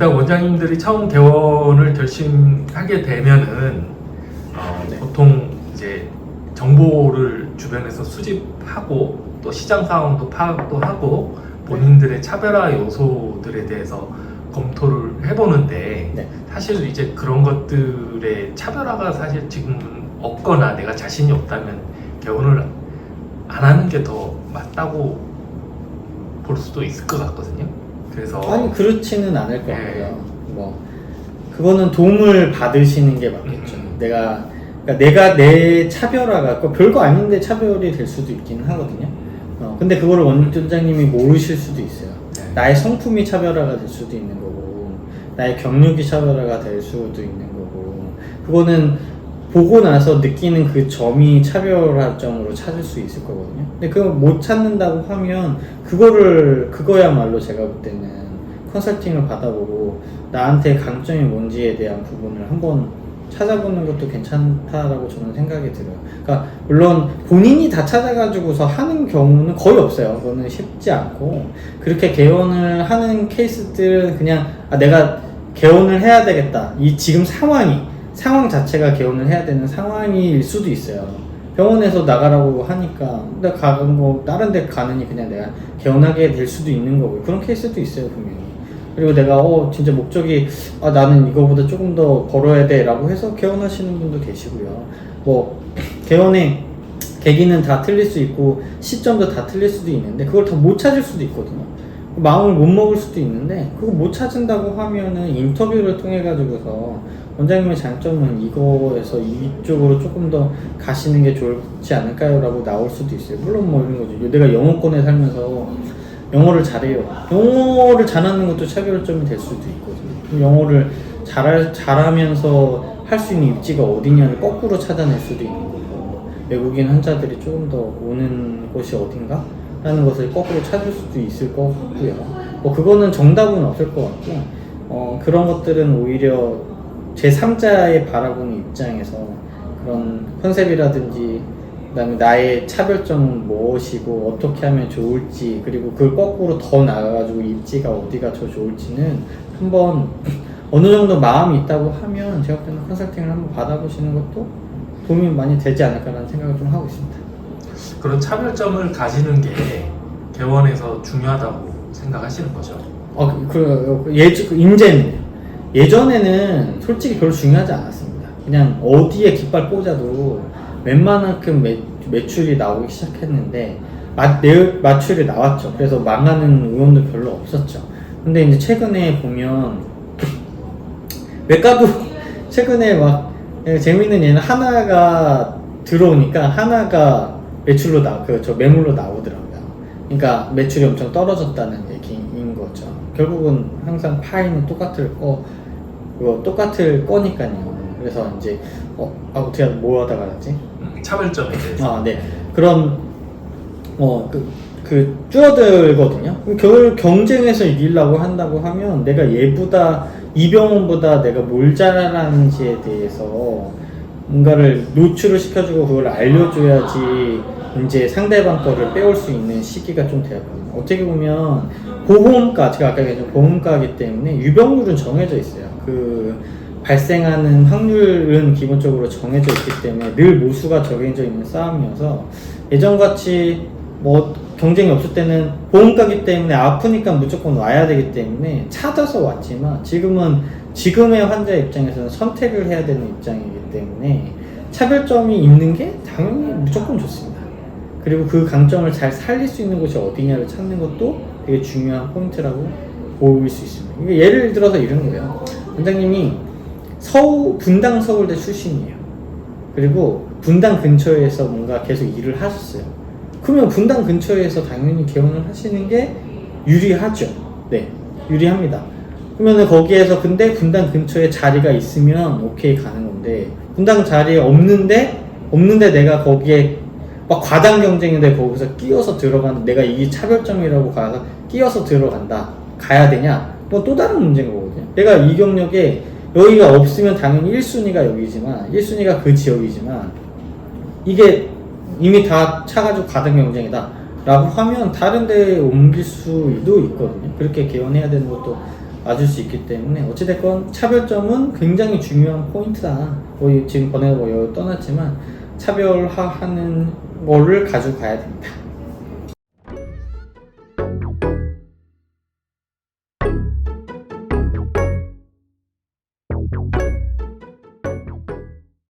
일단 원장님들이 처음 개원을 결심하게 되면은 어, 네. 보통 이제 정보를 주변에서 수집하고 또 시장 상황도 파악도 하고 본인들의 차별화 요소들에 대해서 검토를 해보는데 네. 사실 이제 그런 것들의 차별화가 사실 지금 없거나 내가 자신이 없다면 개원을 안 하는 게 더 맞다고 볼 수도 있을 것 같거든요. 그래서 아니 그렇지는 않을 것 네. 같고요. 뭐 그거는 도움을 받으시는 게 맞겠죠. 음. 내가 그러니까 내가 내 차별화가 그 별거 아닌데 차별이 될 수도 있기는 하거든요. 어, 근데 그거를 원장님이 모르실 수도 있어요. 네. 나의 성품이 차별화가 될 수도 있는 거고 나의 경력이 차별화가 될 수도 있는 거고 그거는 보고 나서 느끼는 그 점이 차별화점으로 찾을 수 있을 거거든요. 근데 그걸 못 찾는다고 하면 그거를 그거야말로 제가 볼 때는 컨설팅을 받아보고 나한테 강점이 뭔지에 대한 부분을 한번 찾아보는 것도 괜찮다라고 저는 생각이 들어요. 그러니까 물론 본인이 다 찾아가지고서 하는 경우는 거의 없어요. 그거는 쉽지 않고 그렇게 개원을 하는 케이스들은 그냥 아, 내가 개원을 해야 되겠다. 이 지금 상황이 상황 자체가 개원을 해야 되는 상황일 수도 있어요. 병원에서 나가라고 하니까 나 가는 거 다른 데 가느니 그냥 내가 개원하게 될 수도 있는 거고 그런 케이스도 있어요 분명히. 그리고 내가 어 진짜 목적이 아 나는 이거보다 조금 더 벌어야 돼라고 해서 개원하시는 분도 계시고요. 뭐 개원의 계기는 다 틀릴 수 있고 시점도 다 틀릴 수도 있는데 그걸 다 못 찾을 수도 있거든요. 마음을 못 먹을 수도 있는데 그거 못 찾은다고 하면은 인터뷰를 통해 가지고서 원장님의 장점은 이거에서 이쪽으로 조금 더 가시는 게 좋지 않을까요라고 나올 수도 있어요. 물론 뭐 이런 거죠. 내가 영어권에 살면서 영어를 잘해요. 영어를 잘하는 것도 차별점이 될 수도 있거든요. 영어를 잘 잘하면서 할 수 있는 입지가 어디냐를 거꾸로 찾아낼 수도 있는 거고 외국인 환자들이 조금 더 오는 곳이 어딘가? 라는 것을 거꾸로 찾을 수도 있을 것 같고요. 뭐 그거는 정답은 없을 것 같고 어, 그런 것들은 오히려 제3자의 바라보는 입장에서 그런 컨셉이라든지 그다음에 나의 차별점은 무엇이고 어떻게 하면 좋을지 그리고 그걸 거꾸로 더 나가가지고 입지가 어디가 더 좋을지는 한번 어느 정도 마음이 있다고 하면 제가 볼 때는 컨설팅을 한번 받아보시는 것도 도움이 많이 되지 않을까라는 생각을 좀 하고 있습니다. 그런 차별점을 가지는 게 개원에서 중요하다고 생각하시는 거죠. 어, 그, 그, 예, 그 인제는 예전에는 솔직히 별로 중요하지 않았습니다. 그냥 어디에 깃발 꽂아도 웬만한큼 매, 매출이 나오기 시작했는데 마, 내, 마출이 나왔죠. 그래서 망하는 의원도 별로 없었죠. 근데 이제 최근에 보면 외과도 최근에 막 예, 재밌는 예는 하나가 들어오니까 하나가 매출로 나, 그, 저 매물로 나오더라고요. 그러니까 매출이 엄청 떨어졌다는 얘기인 거죠. 결국은 항상 파이는 똑같을 거, 그거 똑같을 거니까요. 그래서 이제, 어, 아, 어떻게, 뭐 하다가 하지? 음, 차별점에 대해서. 아, 네. 그런, 어, 그, 그, 줄어들거든요. 그럼 결, 경쟁에서 이기려고 한다고 하면 내가 얘보다, 이 병원보다 내가 뭘 잘하는지에 대해서 뭔가를 노출을 시켜주고 그걸 알려줘야지 이제 상대방 거를 빼올 수 있는 시기가 좀 되었거든요. 어떻게 보면 보험가, 제가 아까 얘기했던 보험가이기 때문에 유병률은 정해져 있어요. 그 발생하는 확률은 기본적으로 정해져 있기 때문에 늘 모수가 정해져 있는 싸움이어서 예전같이 뭐 경쟁이 없을 때는 보험가기 때문에 아프니까 무조건 와야 되기 때문에 찾아서 왔지만 지금은 지금의 환자 입장에서는 선택을 해야 되는 입장이기 때문에 차별점이 있는 게 당연히 무조건 좋습니다. 그리고 그 강점을 잘 살릴 수 있는 곳이 어디냐를 찾는 것도 되게 중요한 포인트라고 보일 수 있습니다. 예를 들어서 이런 거예요. 원장님이 서울, 분당 서울대 출신이에요. 그리고 분당 근처에서 뭔가 계속 일을 하셨어요. 그러면 분당 근처에서 당연히 개원을 하시는 게 유리하죠. 네, 유리합니다. 그러면은 거기에서 근데 분당 근처에 자리가 있으면 오케이 가는 건데 분당 자리에 없는데 없는데 내가 거기에 막 과당 경쟁인데 거기서 끼어서 들어가는 내가 이게 차별점이라고 가서 끼어서 들어간다 가야 되냐? 뭐또 다른 문제인 거거든요. 내가 이 경력에 여기가 없으면 당연히 1순위가 여기지만 1순위가 그 지역이지만 이게 이미 다 차가지고 가등 경쟁이다 라고 하면 다른 데에 옮길 수도 있거든요 그렇게 개원해야 되는 것도 맞을 수 있기 때문에 어찌됐건 차별점은 굉장히 중요한 포인트다. 뭐 지금 뭐 여기 떠났지만 차별화하는 거를 가지고 가야 된다.